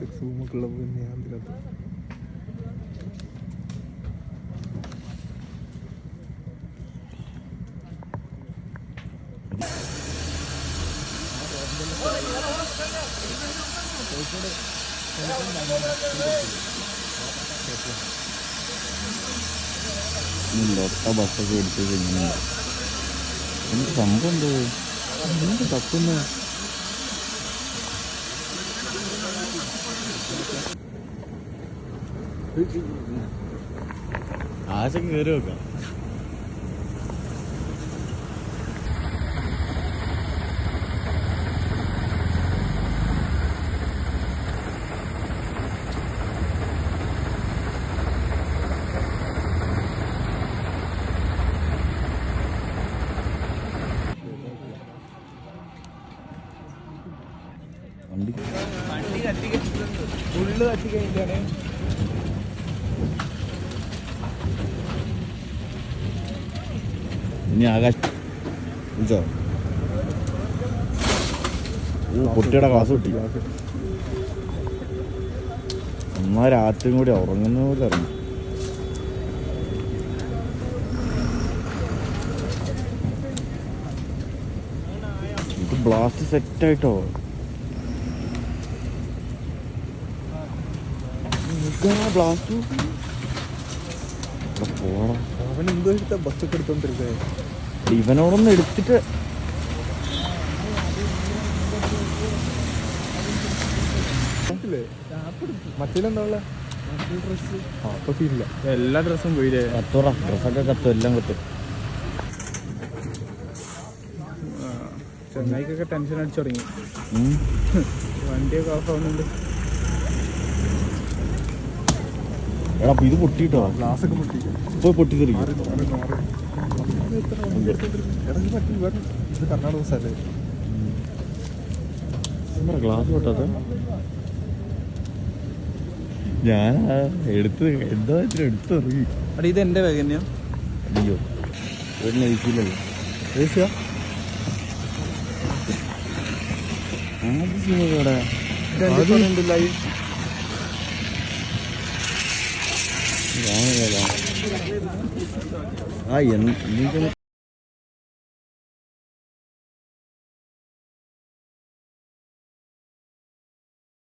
Six റൂമൊക്കെ ഞാൻ ഇതിനകത്ത് ലൊട്ട ബസ്സൊക്കെ എടുത്ത് കഴിഞ്ഞു എന്ത് സംഭവം എന്തോ? എന്ത് തപ്പുന്നു ആശക്ക് കയറി വെക്കാം വണ്ടി വണ്ടി കത്തിക്കിട്ടുണ്ട് ഫുള്ള് കത്തിക്കഴിഞ്ഞാണ് ഇനി ആകാശ് വിളിച്ചോ കുട്ടിയുടെ ക്ലാസ് കിട്ടി. എന്നാ രാത്രിയും കൂടി ഉറങ്ങുന്ന പോലെ ഇറങ്ങി ഇത് ബ്ലാസ്റ്റ് സെറ്റ് ആയിട്ടോ? ബ്ലാസ്റ്റ് പോണം. അവൻ എന്തോ ബസ് ബസ്സൊക്കെ എടുത്തോണ്ടിരിക്കുന്നത് ഇവനോടൊന്ന് എടുത്തിട്ട് എല്ലാ ഡ്രസ്സും പോയില്ലേ? കത്തോറ ഡ്രസ്സൊക്കെ കത്തും എല്ലാം കത്തും. ചെന്നൈക്കൊക്കെ ടെൻഷൻ അടിച്ചു തുടങ്ങി. വണ്ടിയൊക്കെ ഓഫ് ആവുന്നുണ്ട്. എടാ ഇത് പൊട്ടിട്ടോ ഗ്ലാസ് ഒക്കെ പൊട്ടി. ഇപ്പൊ പൊട്ടിത്തെറിക്കും. ഇത് കർണാടക സ്ഥലേ ഗ്ലാസ് പൊട്ടാത്ത ഞാൻ എടുത്ത് എന്താ വെച്ചാൽ എടുത്ത് എറിയും അടി ഇത് എന്റെ ബാഗ് തന്നെയാ. അയ്യോ ഏസിയാ നയിച്ചില്ലല്ലോ ഏഷ്യ ആദ്യ 凉快着呢阿姨您真